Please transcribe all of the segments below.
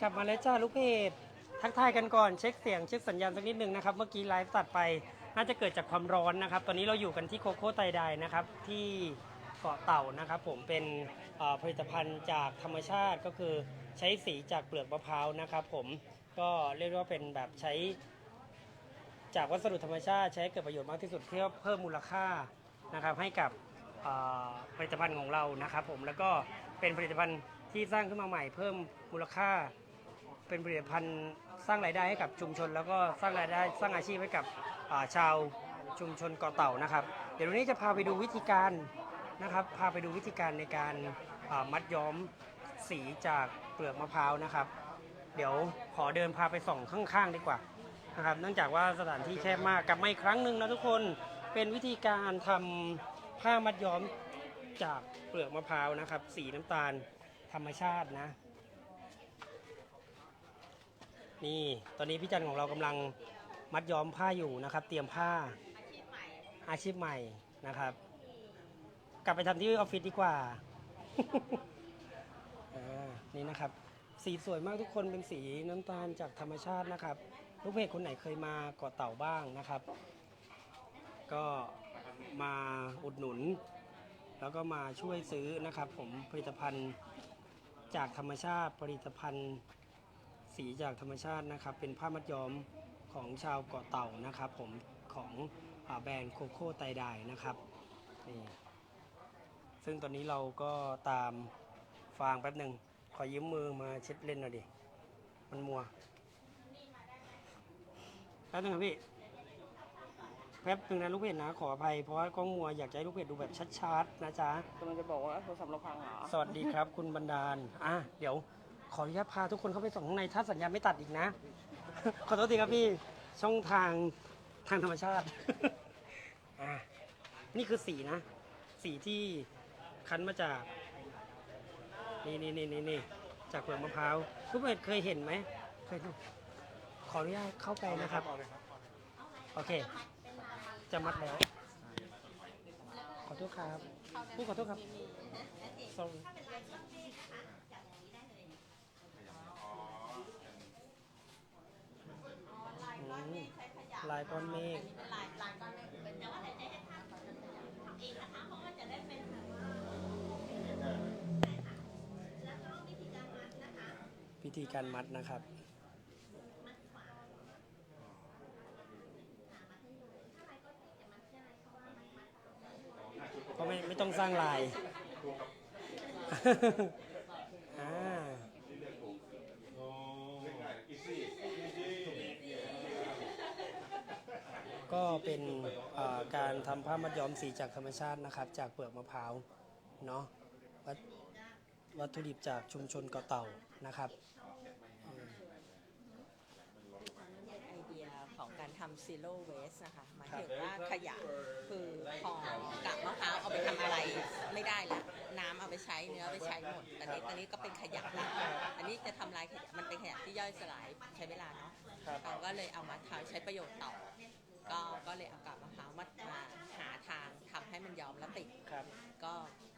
กลับมาแล้วจ้าลูกเพจทักทายกันก่อนเช็คเสียงเช็คสัญญาณสักนิดหนึ่งนะครับ เมื่อกี้ไลฟ์ตัดไปน่าจะเกิดจากความร้อนนะครับ ตอนนี้เราอยู่กันที่โคโค่ไตไดนะครับ ที่เกาะเต่านะครับ ผมเป็นผลิตภัณฑ์จากธรรมชาติก็คือใช้สีจากเปลือกมะพร้าวนะครับ ผมก็เรียกว่าเป็นแบบใช้ จากวัสดุธรรมชาติใช้เกิดประโยชน์มากที่สุดเพื่อเพิ่มมูลค่านะครับ ให้กับผลิตภัณฑ์ของเรานะครับ ผมแล้วก็เป็นผลิตภัณฑ์ ที่สร้างขึ้นมาใหม่เพิ่มมูลค่า เป็นผลิตภัณฑ์สร้างรายได้ให้กับชุมชน แล้วก็สร้างรายได้สร้างอาชีพให้กับอ่าชาวชุมชนเกาะเต่านะครับ เดี๋ยววันนี้จะพาไปดูวิธีการนะครับ พาไปดูวิธีการในการอ่ามัดย้อมสีจากเปลือกมะพร้าวนะครับ เดี๋ยวขอเดินพาไปส่องข้างๆดีกว่านะครับเนื่องจากว่าสถานที่แคบมากกลับมาอีกครั้งหนึ่งนะทุกคนเป็นวิธีการทำผ้ามัดย้อมจากเปลือกมะพร้าวนะครับ สีน้ำตาล ธรรมชาตินะ นี่ตอนนี้พี่จันของเรากำลังมัดย้อมผ้าอยู่นะครับ เตรียมผ้าอาชีพใหม่นะครับ กลับไปทำที่ออฟฟิศดีกว่าอ่านี่นะครับ สีสวยมากทุกคนเป็นสีน้ำตาลจากธรรมชาตินะครับ ลูกเพจคนไหนเคยมาเกาะเต่าบ้างนะครับ ก็มาอุดหนุน แล้วก็มาช่วยซื้อนะครับ ผมผลิตภัณฑ์ จากธรรมชาติผลิตภัณฑ์ สีจากธรรมชาตินะครับ เป็นผ้ามัดย้อมของชาวเกาะเต่านะครับ ผมของอแบรนด์โคโค่ไตไดนะครับนี่ซึ่งตอนนี้เราก็ตามฟางแป๊บหนึ่งขอยืมมือมาเช็ดเล่นหน่อยดิ มันมัวแป๊บนึงครับพี่ แป๊บนึงนะลูกเพจนะขออภัยเพราะว่ากล้องมัวอยากจะให้ลูกเพจดูแบบชัดๆนะจ๊ะกำลังจะบอกว่าโทรศัพท์เราพังเหรอสวัสดีครับ คุณบรรดาลอะเดี๋ยวขออนุญาตพาทุกคนเข้าไปส่องข้างในถ้าสัญญาณไม่ตัดอีกนะ ขอโทษทีครับพี่ช่องทางทางธรรมชาติอะนี่คือสีนะ สีที่คั้นมาจาก นี่นี่นี่นี่นี่จากเปลือกมะพร้าวทุกคนเคยเห็นไหมเคยดูขออนุญาตเข้าไปนะครับ โอเค จะมัดแล้ว ขอโทษครับผู้ขอโทษครับ sorry อืมลายก้อนเมฆลายลายก้อนเมฆเป็นแต่ว่าแต่ได้ให้ทำก่อนจะทำเองนะคะเพราะว่าจะได้เป็นแล้วก็วิธีการมัดนะคะพิธีการมัดนะครับ ก็ไม่ไม่ต้องสร้างลาย อ่าก็เป็นเอ่อการทำผ้ามัดย้อมสีจากธรรมชาตินะครับ จากเปลือกมะพร้าวเนาะวัตวัตถุดิบจากชุมชนเกาะเต่านะครับ ไอเดียของการทำ zero waste นะคะหมายถึงว่าขยะคือพอกากมะพร้าวเอาไปทำอะไรไม่ได้ละ น้ำเอาไปใช้เนื้อเอาไปใช้หมดแต่นี้ตอนนี้ก็เป็นขยะละอันนี้จะทำลายขยะมันเป็นขยะที่ย่อยสลายใช้เวลาเนาะครับ เราก็เลยเอามาทำใช้ประโยชน์ต่อ ก็ก็เลยเอากากมะพร้าวมามาหาทางทำให้มันยอมและติด ครับ ก็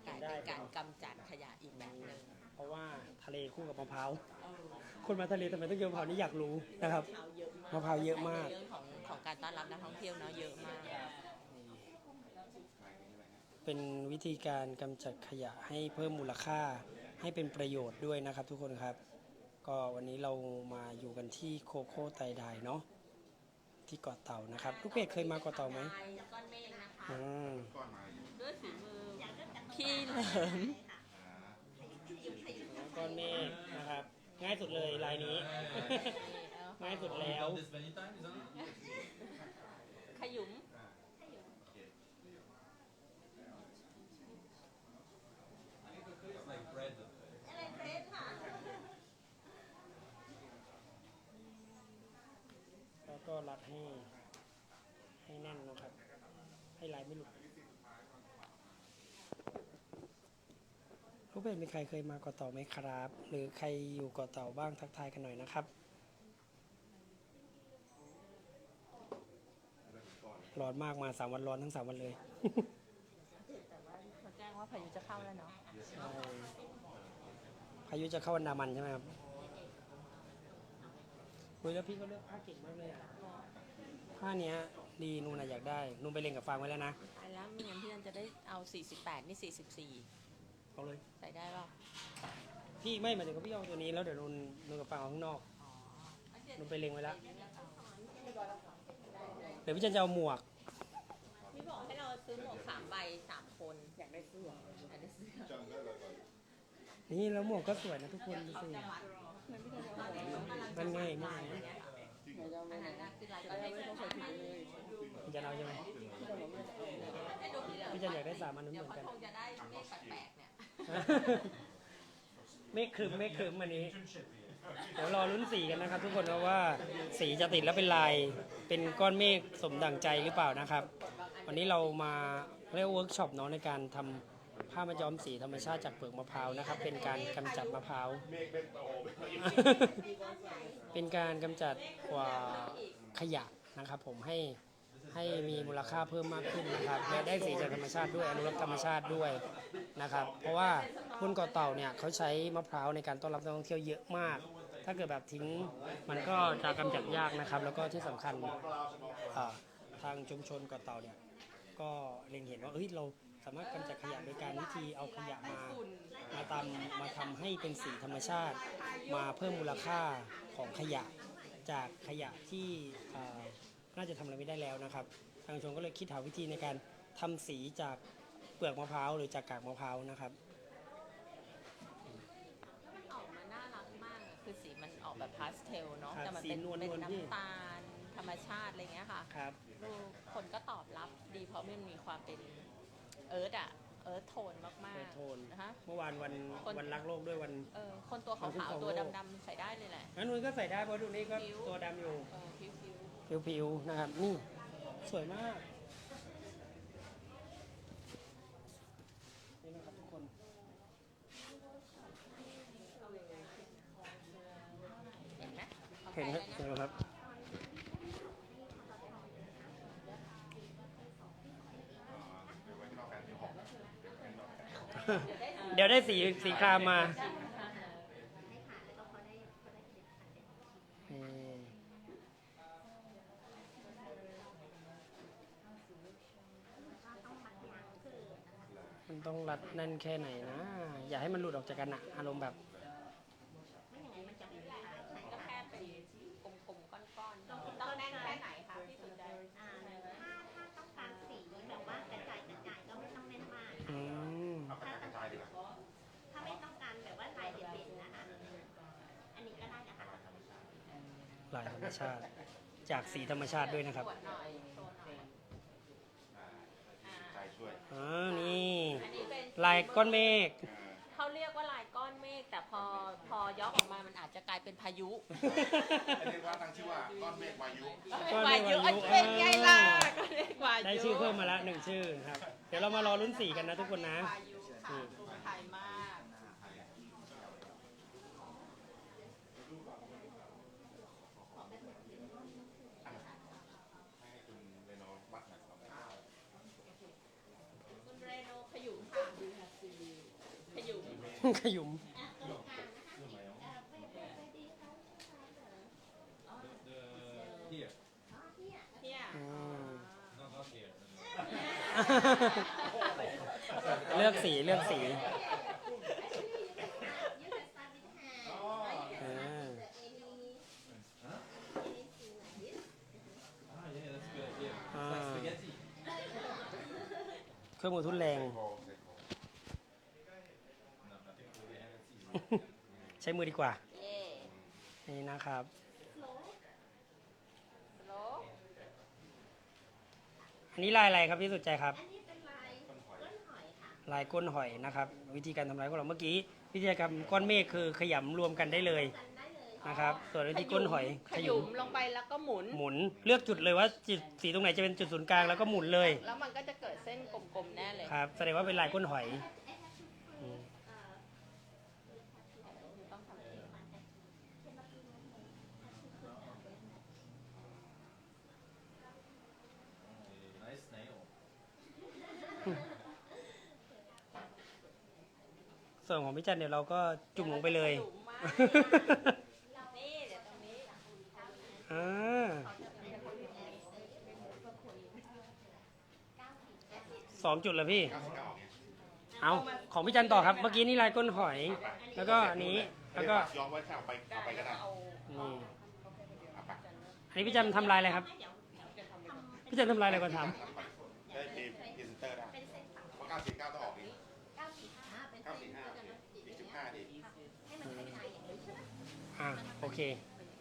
กลายเป็นการกำจัดขยะอีกแบบหนึ่งเพราะว่าทะเลคู่กับมะพร้าวเออคนมาทะเลทำไมต้องเยอะมะพร้าวนี่อยากรู้นะครับมะพร้าวเยอะมากมะพร้าวเยอะมาก ในเรื่องของของการต้อนรับนักท่องเที่ยวเนาะเยอะมาก เป็นวิธีการกำจัดขยะให้เพิ่มมูลค่าให้เป็นประโยชน์ด้วยนะครับ ทุกคนครับ ก็วันนี้เรามาอยู่กันที่โคโค่ไตไดเนาะที่เกาะเต่านะครับลูกเพจเคยมาเกาะเต่าไหมลายก้อนเมฆนะคะ อืมด้วยฝีมือพี่เหลิมก้อนเมฆนะครับ ง่ายสุดเลยลายนี้ ง่ายสุดแล้ว This many times, isn't it? ขยุม It's like bread. อะไรเฟสค่ะ แล้วก็รั ดให้ให้แน่นนะครับ ให้ลายไม่หลุดลูกเพจมีใครเคยมาเกาะเต่าไหมครับ หรือใครอยู่เกาะเต่าบ้างทักทายกันหน่อยนะครับร้อนมากมาสามวันร้อนทั้งสามวันเลยแต่ว่าเขาแจ้งว่าพายุจะเข้าแล้วเนาะใช่พายุจะเข้าอันดามันใช่ไหมครับ คุยแล้วพี่ก็เลือกผ้าเก่งมากเลยอะผ้าเนี้ยดีนูนอะอยากได้นูนไปเล่นกับฟางไว้แล้วนะไปแล้วไม่งั้นพี่นันจะได้เอา 48 นี่ 44 เอาเลย ใส่ได้เปล่าพี่ไม่หมายถึงกับพี่เอาตัวนี้แล้วเดี๋ยวนูนนูนกับฟางเอาข้างนอกนูนไปเล็งไว้แล้วเดี๋ยวพี่จันจะเอาหมวก พี่บอกให้เราซื้อหมวกสามใบสามคน อยากได้เสื้ออยากได้เสื้อนี่แล้วหมวกก็สวยนะทุกคนดูสิ มันง่ายมากอันนั้นนะคือลายก็ได้ไม่ต้อองงใส่ใส่ถุงเลยพี่จันเอาใช่ไหมพี่จันอยากได้สามอันนั้นเหมือนกันคงจะได้เมฆแปลกๆเนี่ยไม่ครึมไม่ครึมอันนี้ เดี๋ยวรอลุ้นสีกันนะครับ ทุกคนนะว่าสีจะติดแล้วเป็นลาย เป็นก้อนเมฆสมดั่งใจหรือเปล่านะครับ วันนี้เรามาเรียกเวิร์กช็อปเนาะในการทำ ผ้ามาย้อมสีธรรมชาติจากเปลือกมะพร้าวนะครับ เป็นการกำจัดมะพร้าวเป็นการกำจัดกว่าขยะนะครับผมให้ให้มีมูลค่าเพิ่มมากขึ้นนะครับและได้สีจากธรรมชาติด้วยอนุรักษ์ธรรมชาติด้วยนะครับ เพราะว่าบนเกาะเต่าเนี่ยเขาใช้มะพร้าวในการต้อนรับนักท่องเที่ยวเยอะมาก ถ้าเกิดแบบทิ้งมันก็จะกำจัดยากนะครับ แล้วก็ที่สำคัญอ่าทางชุมชนเกาะเต่าเนี่ยก็เล็งเห็นว่าเอ้ยเรา สามารถกำจัดขยะโดยการวิธีเอาขยะมา มาทำมาทำให้เป็นสีธรรมชาติ มาเพิ่มมูลค่าของขยะ จากขยะที่อ่าน่าจะทำอะไรไม่ได้แล้วนะครับ ทางชมก็เลยคิดหาวิธีในการทำสีจากเปลือกมะพร้าวหรือจากกากมะพร้าวนะครับ มันออกมาน่ารักมากอะคือสีมันออกแบบพาสเทลเนาะครับแต่มันเป็นสีนวลๆเป็นพี่ น้ำตาลธรรมชาติอะไรเงี้ยค่ะครับ ดูคนก็ตอบรับดีเพราะมันมีความเป็น เอิร์ธอะเอิร์ธโทนมากเอิร์ธโทนๆนะคะเมื่อวานวันคน วันรักโลกด้วยวัน เออคนตัวขาววันที่ๆของตัวโลก ดำๆใส่ได้เลยแหละงั้นนุ้ยก็ใส่ได้เพราะดูนี่ก็ผิว ตัวดำอยู่เออผิวผิวๆนะครับ นี่ สวยมาก นี่นะครับทุกคน ๆเห็นไหมอา เห็น ไป ครับ แล้วนะ เห็นไหมครับ เดี๋ยวได้สีสีครามมามันต้องรัดแน่นแค่ไหนนะ อย่าให้มันหลุดออกจากกันอะอารมณ์แบบ ก็แค่เป็นกลมๆก้อนๆต้องแน่นแค่ไหนคะพี่สนใจ อ่าถ้าถ้าต้องการสีแบบว่ากระจายกระจายก็ไม่ต้องแน่นมาก อืม ถ้าถ้าไม่ต้องการแบบว่าลายเด่นๆนะคะ อันนี้ก็ได้นะคะ ลายธรรมชาติ จากสีธรรม ชาติด้วยนะครับตรวจหน่อยโชว์หน่อยอ่าอ๋อนี่อันนี้เป็นลายก้อนเมฆเขาเรียกว่าลายก้อนเมฆแต่พอพอยกออกมามันอาจจะกลายเป็นพายุเรียกว่าตั้งชื่อว่าก้อนเมฆวายุก้อนวาเมฆยุวายุเป็นไงล่ะก้อนเมฆวายุได้ชื่อเพิ่มมาละหนึ่งชื่อครับ เดี๋ยวเรามารอลุ้นสีกันนะทุกคนนะวายุค่ะดูไทยมาก ให้คุณเรโนวัดหน่อยครับ คุณเรโนขยุมค่ะขยุม ขยุม Here, เนี่ย อืม not not here. เลือกสีเลือกสีอ่า Ah, yeah, that's a good idea. Ah. Like spaghetti. เครื่องมือทุนแรงโคใส่โค No, I think we haven't seen. ใช้มือดีกว่า เย่นี่นะครับสโลปอันนี้ลายอะไรครับพี่สุดใจครับ อันนี้เป็นลายก้นหอยค่ะ ลายก้นหอยนะครับ วิธีการทำลายของเราเมื่อกี้ วิธีการทำก้อนเมฆคือขยำรวมกันได้เลยกันได้เลย นะครับ ส่วนวิธีก้นหอยขยุมลงไปแล้วก็หมุน หมุนเลือกจุดเลยว่าจุดสีตรงไหนจะเป็นจุดศูนย์กลางแล้วก็หมุนเลยแล้วมันก็จะเกิดเส้นกลมๆแน่เลย ครับแสดงว่าเป็นลายก้นหอยอืม ต้องทำเอง A nice snail. ส่วนของพี่จันเดี๋ยวเราก็จุ่มลงไปเลยนี่เดี๋ยวตรงนี้อ่าสองจุดแล้วพี่99เอาของพี่จันต่อครับ เมื่อกี้นี่ลายก้นหอย แล้วก็อันนี้ แล้วก็ย้อมไว้ถ้าเอาไปเอาไปก็ได้นี่เอาไปอันนี้พี่จันทำลายอะไรครับ พี่จันทำลายอะไรก่อนถาม ได้พรีพรีเซนเตอร์ได้เพราะ99ต้องออกอีก 945เป็น 945อีก15ดี ให้มันเป็นลายอย่างนี้ใช่ไหม อ่าโอเค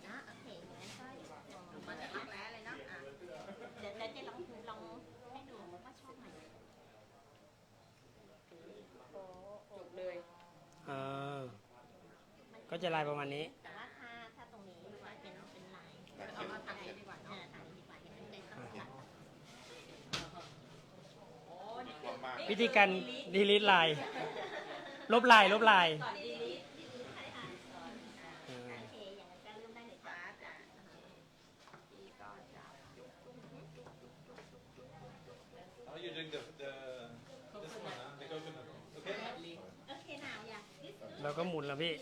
อะโอเคงั้นก็มันจะรักแร้เลยเนาะอะเดี๋ยวเดี๋ยวจะลองลองให้ดูว่าชอบไหมจบเลย เออก็จะลายประมาณนี้ แต่ว่าถ้าถ้าตรงนี้ว่าเป็นเป็นลายลายเอาเขียนมาทำนี้ดีกว่าเนาะทำนี้ดีกว่าอย่างนั้นเป็นต้องตัดรวมมากวิธีการดีลิทลาย ลบลายลบลายก่อนดีลิทดีลิทใช่ค่ะ เออ โอเคอย่างนั้นก็เริ่มได้เลยจ้าจ้ะดีก็จะ How are you doing the, the this one, huh? The coconut. Okay? โอเค now yeah this เราก็หมุนแล้วพี่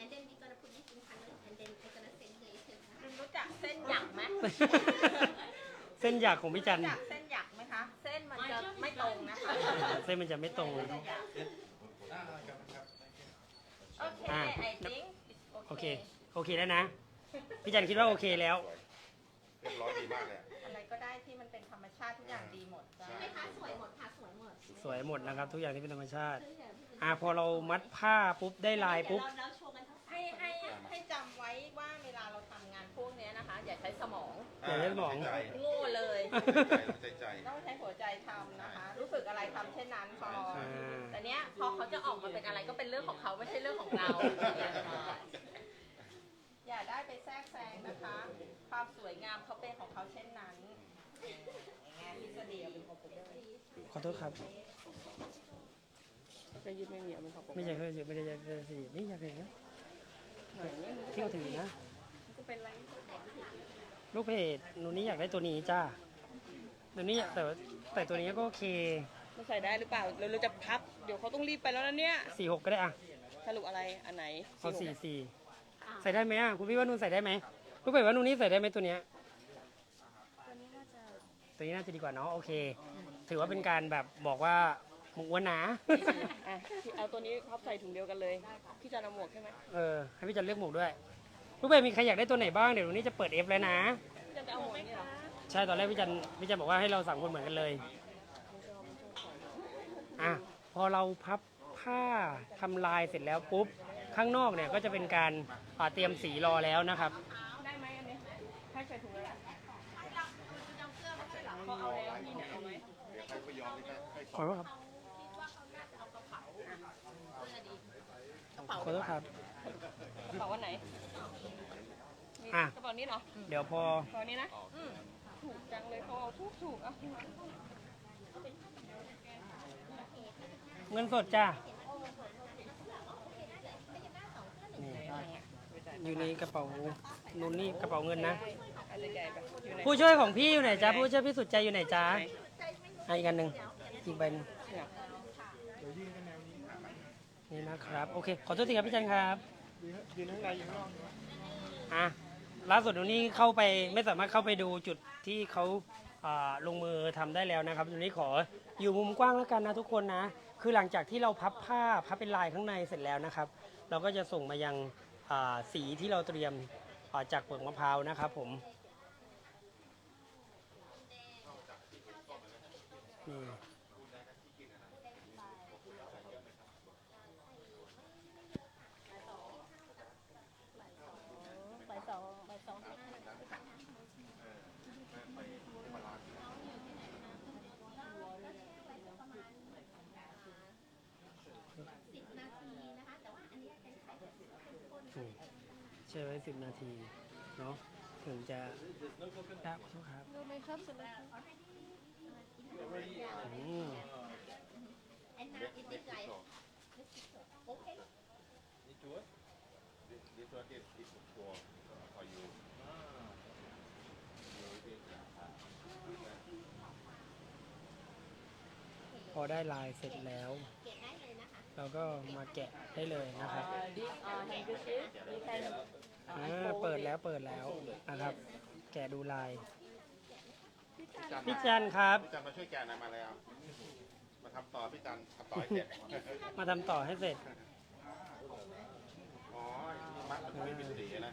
and then we gonna put this in color and then I gonna send the items คุณรู้จักเส้นหยักไหม เส้นหยักของพี่จันรู้จักเส้นหยักไหมคะ เส้นมันจะไม่ตรงนะคะ เส้นมันจะไม่ตรง Ah, come, come. Thank you. โอเคอะไอทิ้งโอเค โอเคแล้วนะ พี่จันคิดว่าโอเคแล้ว เรียบร้อยดีมากเลยอะ อะไรก็ได้ที่มันเป็นธรรมชาติทุกอย่างดีหมดจ้ะ ใช่ไหมคะสวยหมดค่ะสวยหมดสวยหมดนะครับ ทุกอย่างที่เป็นธรรมชาติ อ่าพอเรามัดผ้าปุ๊บได้ลายปุ๊บเดี๋วเราเราโชว์กันทั้งให้ให้ให้จำไว้ว่า ใช้สมองอย่าใช้สมอง ใจโง่เลย ใจใจ ต้องใช้หัวใจทำนะคะ รู้สึกอะไรทำเช่นนั้นพออ่าแต่เนี้ยพอเขาจะออกมาเป็นอะไรก็เป็นเรื่องของเขาไม่ใช่เรื่องของเรา อย่าได้ไปแทรกแซงนะคะ ความสวยงามเขาเป็นของเขาเช่นนั้นอย่างเงี้ยทฤษฎีเป็นของผมเลย ขอโทษครับจะยืดไม่มีเอาเป็นของผมไม่ใช่เคยไม่ได้เคยสินี่อยากเห็นนะที่เขาถือนะ ก็เป็นไร ลูกเพจหนูนี่อยากได้ตัวนี้จ้าตัวนี้อยากแต่ว่าแต่ตัวนี้ก็โอเคมันใส่ได้หรือเปล่าเราเราจะพับ เดี๋ยวเขาต้องรีบไปแล้วนะเนี่ย สี่หกก็ได้อะสรุปอะไรอันไหนเอาสี่หกสี่ใส่ได้ไหมอะคุณพี่ว่านุ่นใส่ได้ไหมลูกเพจว่านุ่นนี่ใส่ได้ไหมตัวเนี้ยตัวนี้น่าจะดีกว่าเนาะโอเค ถือว่าเป็นการแบบบอกว่าหมุกอ้วนหนาอะพี่เอาตัวนี้พับใส่ถุงเดียวกันเลย พี่จะเอาหมวกใช่ไหม เออให้พี่จันเลือกหมวกด้วย ลูกเพจมีใครอยากได้ตัวไหนบ้างเดี๋ยววันนี้จะเปิดเอฟแล้วนะพี่จะเอาหมวกนี่เหรอใช่ตอนแรกพี่จันพี่จันบอกว่าให้เราสั่งคนเหมือนกันเลยอะพอเราพับผ้าทำลายเสร็จแล้วปุ๊บข้างนอกเนี่ยก็จะเป็นการอ่าเตรียมสีรอแล้วนะครับ ได้ไหมอันนี้แพ็คใส่ถุงเลยละพอเอาแล้วพี่เนี่ยเอาไหมเดี๋ยวใครไปย้อมนี่ก็ค่อยขอโทษครับขอโทษครับ กระเป๋าวันไหนนี่อะ กระเป๋านี้เหรอเดี๋ยวพอกระเป๋านี้นะ อืมถูกจังเลยเขาเอาถูกถูกๆอะเงินสดจ้านี่อยู่ในกระเป๋านุ่นนี่กระเป๋าเงินนะ อันใหญ่ๆแบบอยู่ในผู้ช่วยของพี่อยู่ไหนจ้าผู้ช่วยพี่สุดใจอยู่ไหนจ้าอะอีกอันหนึ่งอีกใบหนึ่งเนี่ยนี่นะครับ โอเค ขอโทษทีครับพี่จันครับ ยืนข้างในยืนข้างนอกอะล่าสุดวันนี้เข้าไปไม่สามารถเข้าไปดูจุดที่เขาอ่าลงมือทำได้แล้วนะครับวันนี้ขออยู่มุมกว้างแล้วกันนะทุกคนนะ คือหลังจากที่เราพับผ้าพับเป็นลายข้างในเสร็จแล้วนะครับ เราก็จะส่งมายังอ่าสีที่เราเตรียมอ่าจากเปลือกมะพร้าวนะครับผมนี่ ใบสองใบสองสิบนาทีนะคะ แต่ว่าอันนี้เป็นไข่แบบข้น อืม แช่ไว้สิบนาทีเนาะถึงจะได้ขอโทษครับดูไหมครับสุดแล้วอืม and now it is like okay Need to what? This this one is is for for you พอได้ลายเสร็จแล้วเก็บได้ เลยนะคะเราก็มาแกะได้เลยนะครับ Uh, this uh, handkerchief you can อ่า uh, unfold เปิด it. แล้วเปิดแล้วนะครับ แกะดูลายจันพี่จันครับ พี่จันมาช่วยแกะหน่อยมาแล้ว มาทำต่อพี่จันทำต่อให้เสร็จ มาทำต่อให้เสร็จ อ๋อมัดมันไม่มีสีนะ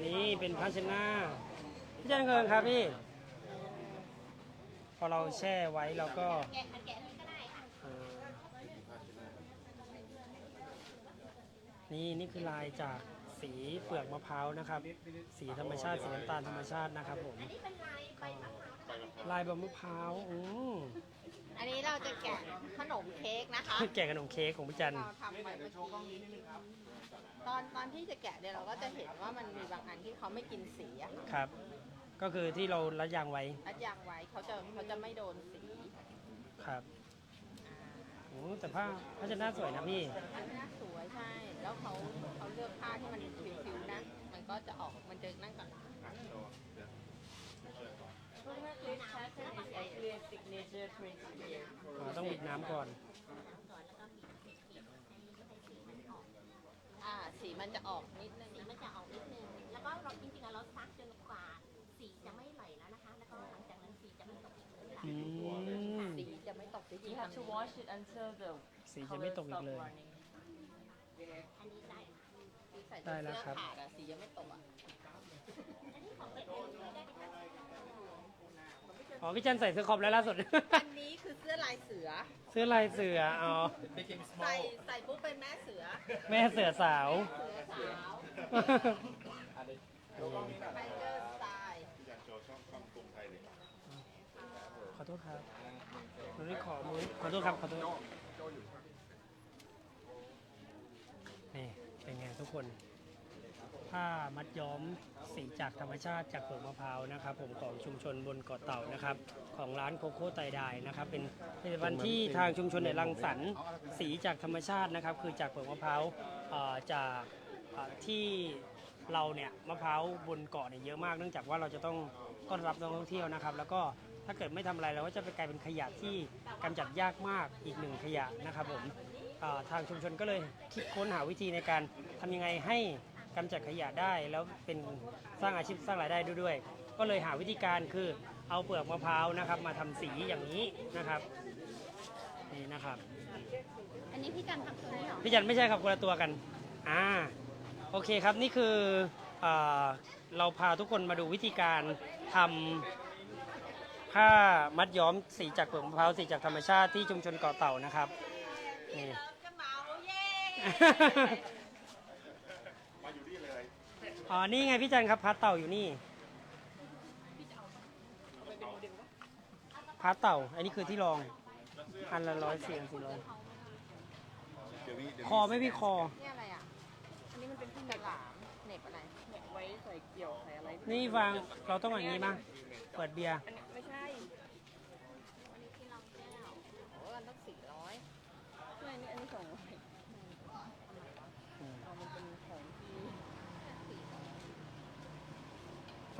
นี่เป็นภาชนะพี่จันเกินครับพี่ พอเราแช่ไว้เราก็ แกะมันแกะอันนี้ก็ได้ค่ะ อ่า นี่นี่คือลายจากสีเปลือกมะพร้าวนะครับ สีธรรมชาติสีน้ำตาลธรรมชาตินะครับผมอันนี้เป็นลายใบมะพร้าวไปมันครับลายใบมะพร้าวอืมอันนี้เราจะแกะขนมเค้กนะคะ แกะขนมเค้กของพี่จันเราทำไปเมื่อกี้ตอนตอนที่จะแกะเนี่ยเราก็จะเห็นว่ามันมีบางอันที่เขาไม่กินสีอะค่ะครับ ก็คือที่เรารัดยางไว้รัดยางไว้เขาจะเขาจะไม่โดนสีครับ โอ้แต่ผ้าผ้าชนะสวยนะพี่อันนี้สวยใช่ แล้วเขาเขาเลือกผ้าที่มันฟิวๆนะ มันก็จะออกมันจะนั่งก่อน This pattern is actually a signature print here. อ๋อต้องบิดน้ำก่อน อ่าสีมันจะออกนิดนึง You งๆ have to wash it until the สีจะไม่ color ตกอี stop กเลย running. อันนี้ได้ค่ะใส่ได้แล้วครับเสื้อขาดอะสีจะไม่ตกอะอันนี้ของเล็กๆได้ไหมคะอ๋อพี่จันใส่เสื้อครอบแล้วล่าสุด อันนี้คือเสื้อลายเสือ เสื้อลายเสืออ๋อ making ใส่ small ใส่ปุ๊บเป็นแม่เสือ แม่เสือสาว เสือสาวไทเกอร์สไตล์พี่จันโชว์ช่องช่องกรุงไทยเลยขอโทษครับ นูนี่ขอมือขอโทษครับขอโทษนี่เป็นไงทุกคน ผ้ามัดย้อมสีจากธรรมชาติจากเปลือกมะพร้าวนะครับผมของชุมชนบนเกาะเต่านะครับ ของร้านโคโค่ไตไดายนะครับ เป็นผลิตภัณฑ์ที่ทางชุมชนเนี่ยรังสรรค์สีจากธรรมชาตินะครับ คือจากเปลือกมะพร้าวจากที่เราเนี่ยมะพร้าวบนเกาะเนี่ยเยอะมากเนื่องจากว่าเราจะต้องต้อนรับนักท่องเที่ยวนะครับ แล้วก็าเกิดไม่ทำอะไรเราก็จะไปกลายเป็นขยะที่กำจัดยากมากอีกหนึ่งขยะนะครับผมเอ่อทางชุมชนก็เลยคิดค้นหาวิธีในการทำยังไงให้กำจัดขยะได้แล้วเป็นสร้างอาชีพสร้างรายได้ด้วยด้วย ก็เลยหาวิธีการคือเอาเปลือกมะพร้าวนะครับ มาทำสีอย่างนี้นะครับนี่นะครับ อันนี้พี่จันทำตัวนี้เหรอพี่จันไม่ใช่ครับคนละตัวกันอ่าโอเคครับนี่คือเออเราพาทุกคนมาดูวิธีการทำ ผ้ามัดย้อมสีจากเปลือกมะพร้าวสีจากธรรมชาติที่ชุมชนเกาะเต่านะครับนี่จะเมาเย้มาอยู่นี่เลยอ๋อนี่ไงพี่จันครับพัดเต่าอยู่นี่พัดเต่า อันนี้คือที่รอง อันละร้อยสี่อันสี่ร้อยเดี๋ยวนี้เดี๋ยวคอไม่พี่คอ นี่อะไรอะ อันนี้มันเป็นที่กระหลามเหน็บอะไรเนี่ยไว้ใส่เกี่ยวใส่อะไร นี่ฟังเราต้องอย่างนี้มั้ยเปิดเบียร์ อันนี้ไม่ใช่อันนี้ที่รองแก้วโอ้กันตั้งสี่ร้อย ไม่อันนี้อันนี้สองร้อยเอามันเป็นของที่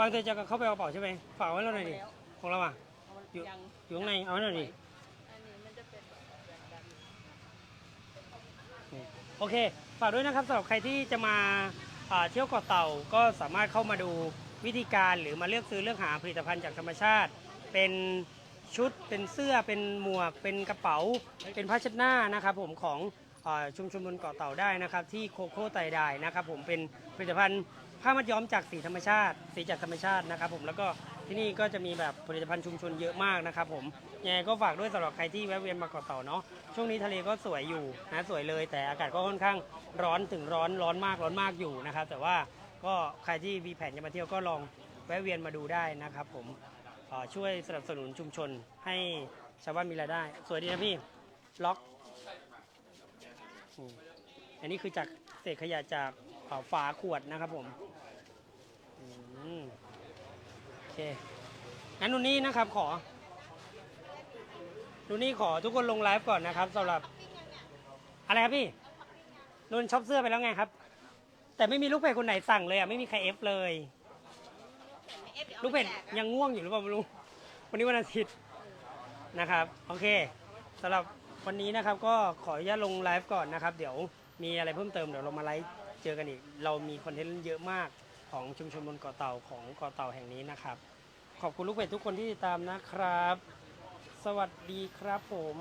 ฟังเธอจะเข้าไปเอากระเป๋าใช่ไหมฝากไว้เราหน่อยดิแล้วของเราอะเอามันอยู่ยังอยู่ข้างในเอาไว้หน่อยดิอันนี้มันจะเป็นแบบแบบนี่โอเค ฝากด้วยนะครับสำหรับใครที่จะมาอ่าเที่ยวเกาะเต่าก็สามารถเข้ามาดูวิธีการหรือมาเลือกซื้อเลือกหาผลิตภัณฑ์จากธรรมชาติ เป็นชุดเป็นเสื้อเป็นหมวก เป็นกระเป๋า เป็นผ้าเช็ดหน้านะครับผมของอาชุมชนบนเกาะเต่าได้นะครับ ที่โคโค่ไตไดนะครับผมเป็นผลิตภัณฑ์ ผ้ามัดย้อมจากสีธรรมชาติ สีจากธรรมชาตินะครับผมแล้วก็ที่นี่ก็จะมีแบบผลิตภัณฑ์ชุมชนเยอะมากนะครับผมยังไงก็ฝากด้วยสำหรับใครที่แวะเวียนมาเกาะเต่าเนาะช่วงนี้ทะเลก็สวยอยู่นะสวยเลย แต่อากาศก็ค่อนข้างร้อนถึงร้อนร้อนมากร้อนมากอยู่นะครับ แต่ว่าก็ใครที่มีแผนจะมาเที่ยวก็ลองแวะเวียนมาดูได้นะครับ ผมเอ่อช่วยสนับสนุนชุมชนให้ชาวบ้านมีรายได้ สวยดีนะพี่ล็อกอืมอันนี้คือจากเศษขยะจากเอ่อฝาขวดนะครับผมอืมโอ เคงั้นนูนนี่นะครับขอนูนนี่ขอทุกคนลงไลฟ์ก่อนนะครับสำหรับ อะไรครับพี่นูนช็อปเสื้อไปแล้วไงครับ แต่ไม่มีลูกเพจคนไหนสั่งเลยอะไม่มีใครเอฟเลย ลูกเพจยังง่วงอยู่หรือเปล่าไม่รู้วันนี้วันอาทิตย์นะครับ โอเคสำหรับวันนี้นะครับก็ขออนุญาตลงไลฟ์ก่อนนะครับ เดี๋ยวมีอะไรเพิ่มเติมเดี๋ยวเรามาไลฟ์เจอกันอีก เรามีคอนเทนต์เยอะมาก ของชุมชนบนเกาะเต่าของเกาะเต่าแห่งนี้นะครับ ขอบคุณลูกเพจทุกคนที่ติดตามนะครับ สวัสดีครับผม